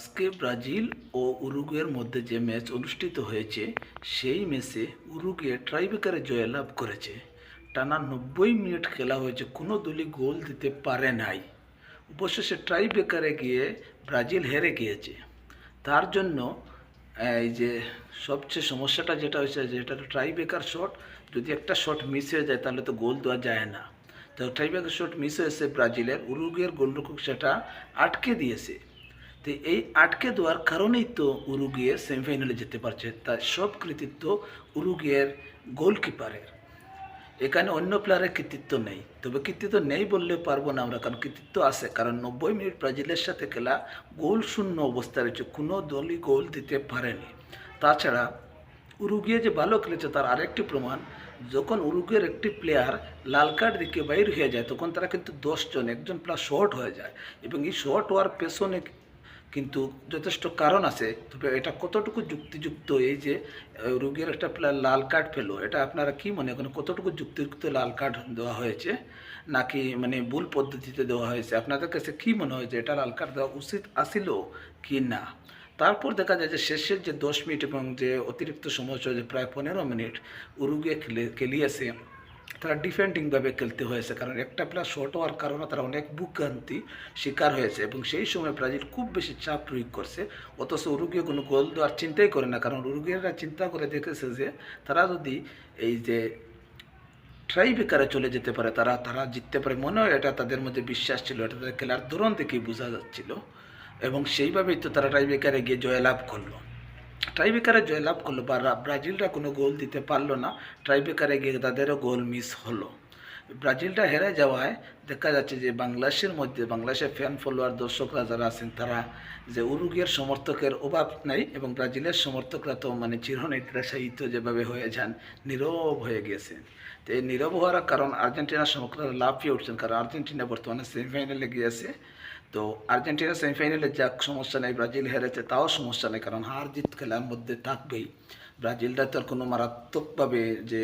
আজকে ব্রাজিল ও উরুগুয়ের মধ্যে যে ম্যাচ অনুষ্ঠিত হয়েছে, সেই ম্যাচে উরুগুয়ে ট্রাইবেকারে জয়লাভ করেছে। টানা নব্বই মিনিট খেলা হয়েছে, কোনো দলই গোল দিতে পারে নাই। অবশেষে ট্রাইবেকারে গিয়ে ব্রাজিল হেরে গিয়েছে। তার জন্য, এই যে সবচেয়ে সমস্যাটা যেটা হয়েছে, যেটা ট্রাইবেকার শট, যদি একটা শট মিস হয়ে যায়, তাহলে তো গোল দেওয়া যায় না। তো ট্রাইবেকার শট মিস হয়েছে ব্রাজিলের, উরুগুয়ের গোলরক্ষক সেটা আটকে দিয়েছে। তো এই আটকে দেওয়ার কারণেই তো উরুগুয়ে সেমিফাইনালে যেতে পারছে। তার সব কৃতিত্ব উরুগুয়ের গোলকিপারের এখানে অন্য প্লেয়ারের কৃতিত্ব নেই। তবে কৃতিত্ব নেই বললে পারব না আমরা, কারণ কৃতিত্ব আছে। কারণ নব্বই মিনিট ব্রাজিলের সাথে খেলা, গোল শূন্য অবস্থা রয়েছে। কোনো দলই গোল দিতে পারেনি। তাছাড়া উরুগুয়ে যে ভালো খেলেছে, তার আরেকটি প্রমাণ, যখন উরুগুয়ের একটি প্লেয়ার লাল কার্ড দিকে বাইর হয়ে যায়, তখন তারা কিন্তু দশজন একজন প্লেয়ার শর্ট হয়ে যায়। এবং এই শর্ট হওয়ার পেছনে কিন্তু যথেষ্ট কারণ আছে। তবে এটা কতটুকু যুক্তিযুক্ত এই যে রোগীর একটা লাল কার্ড পেল, এটা আপনারা কি মনে করেন? কতটুকু যুক্তিযুক্ত লাল কার্ড দেওয়া হয়েছে? নাকি মানে ভুল পদ্ধতিতে দেওয়া হয়েছে? আপনাদের কাছে কি মনে হয় যে এটা লাল কার্ড দেওয়া উচিত আসিল কি না? তারপর দেখা যায় যে শেষের যে দশ মিনিট এবং যে অতিরিক্ত সময় যে প্রায় পনেরো মিনিট উরুগে খেলে খেলিয়েছে। তারা ডিফেন্ডিংভাবে খেলতে হয়েছে। কারণ একটা প্লেয়ার শর্ট হওয়ার কারণে তারা অনেক বুকক্রান্তি শিকার হয়েছে এবং সেই সময় ব্রাজিল খুব বেশি চাপ প্রয়োগ করছে। অথচ উরুগিয়ে কোনো গোল দেওয়ার চিন্তাই করে না। কারণ উরুগিয়ারা চিন্তা করে দেখেছে যে তারা যদি এই যে ট্রাই বেকারে চলে যেতে পারে, তারা তারা জিততে পারে। মনে হয় এটা তাদের মধ্যে বিশ্বাস ছিল, এটা তাদের খেলার ধরন থেকেই বোঝা যাচ্ছিল। এবং সেইভাবেই তো তারা ট্রাই বেকারে গিয়ে জয়লাভ করল। ট্রাইবেকারে জয়লাভ করল বা ব্রাজিলরা কোনো গোল দিতে পারল না। ট্রাইবেকারে গিয়ে তাদেরও গোল মিস হলো। ব্রাজিলটা হেরে যাওয়ায় দেখা যাচ্ছে যে বাংলাদেশের মধ্যে, বাংলাদেশের ফ্যান ফলোয়ার দর্শকরা যারা আছেন, তারা যে উরুগিয়ার সমর্থকের অভাব নেই এবং ব্রাজিলের সমর্থকরা তো মানে চিরনিদ্রাশায়িত যেভাবে হয়ে যান, নীরব হয়ে গেছেন। তো এই নীরব হওয়ার কারণ আর্জেন্টিনার সমর্থকরা লাফিয়ে উঠছেন, কারণ আর্জেন্টিনা বর্তমানে সেমিফাইনালে গিয়েছে তো আর্জেন্টিনা সেমিফাইনালে যাক, সমস্যা নেই, ব্রাজিল হেরেছে, তাও সমস্যা নেই, কারণ হার জিত খেলার মধ্যে থাকবেই। ব্রাজিলটা তো আর কোনো মারাত্মকভাবে যে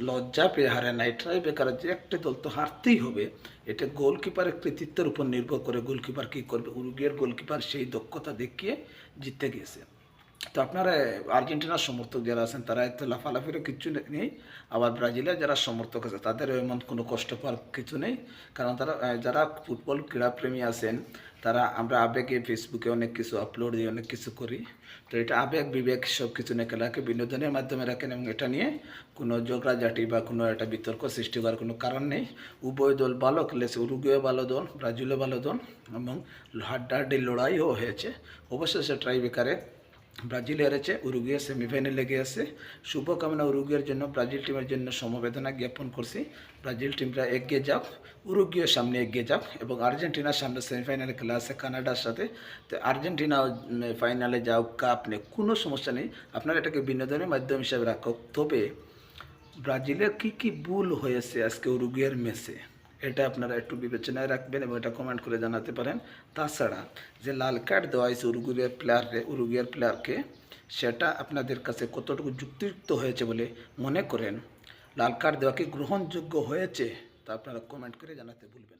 লজ্জা পেয়ে হারে না এটাই বেকার, যে একটা দল তো হারতেই হবে। এটা গোলকিপারের কৃতিত্বের উপর নির্ভর করে গোলকিপার কী করবে। উরুগিয়ার গোলকিপার সেই দক্ষতা দেখিয়ে জিতে গেছে তো আপনারা আর্জেন্টিনার সমর্থক যারা আছেন, তারা এত লাফালাফিরও কিছু নেই। আবার ব্রাজিলের যারা সমর্থক আছে তাদেরও এমন কোনো কষ্ট পাওয়ার কিছু নেই। কারণ তারা যারা ফুটবল ক্রীড়াপ্রেমী আছেন, তারা আমরা আবেগে ফেসবুকে অনেক কিছু আপলোড দিই, অনেক কিছু করি। তো এটা আবেগ, বিবেক সব কিছু নিয়ে খেলাকে বিনোদনের মাধ্যমে রাখেন এবং এটা নিয়ে কোনো ঝগড়াঝাটি বা কোনো একটা বিতর্ক সৃষ্টি করার কোনো কারণ নেই। উভয় দল ভালো খেলেছে, উরুগুয়ে ভালো দল, ব্রাজিলও ভালো দল এবং হাড্ডাহাড্ডি লড়াইও হয়েছে। অবশ্যই ট্রাই বেকারে ব্রাজিল হেরেছে, উরুগুয়ে সেমিফাইনালে গিয়েছে শুভকামনা উরুগুয়ের জন্য, ব্রাজিল টিমের জন্য সমবেদনা জ্ঞাপন করছি। ব্রাজিল টিমরা এগিয়ে যাক উরুগুয়ের সামনে এগিয়ে যাক এবং আর্জেন্টিনার সামনে সেমিফাইনালে খেলা আছে কানাডার সাথে। তো আর্জেন্টিনা ফাইনালে যাও কাপ নেই কোনো সমস্যা নেই। আপনারা এটাকে বিনোদনের মাধ্যম হিসাবে রাখো। তবে ব্রাজিলের কি কি ভুল হয়েছে আজকে উরুগুয়ের ম্যাচে এটা আপনারা একটু বিবেচনায় রাখবেন এবং এটা কমেন্ট করে জানাতে পারেন। তাছাড়া যে লাল কার্ড দেওয়া হয়েছে উরুগুয়ের প্লেয়ারে উরুগুয়ের প্লেয়ারকে সেটা আপনাদের কাছে কতটুকু যুক্তিযুক্ত হয়েছে বলে মনে করেন? লাল কার্ড দেওয়া কি গ্রহণযোগ্য হয়েছে? তা আপনারা কমেন্ট করে জানাতে ভুলবেন।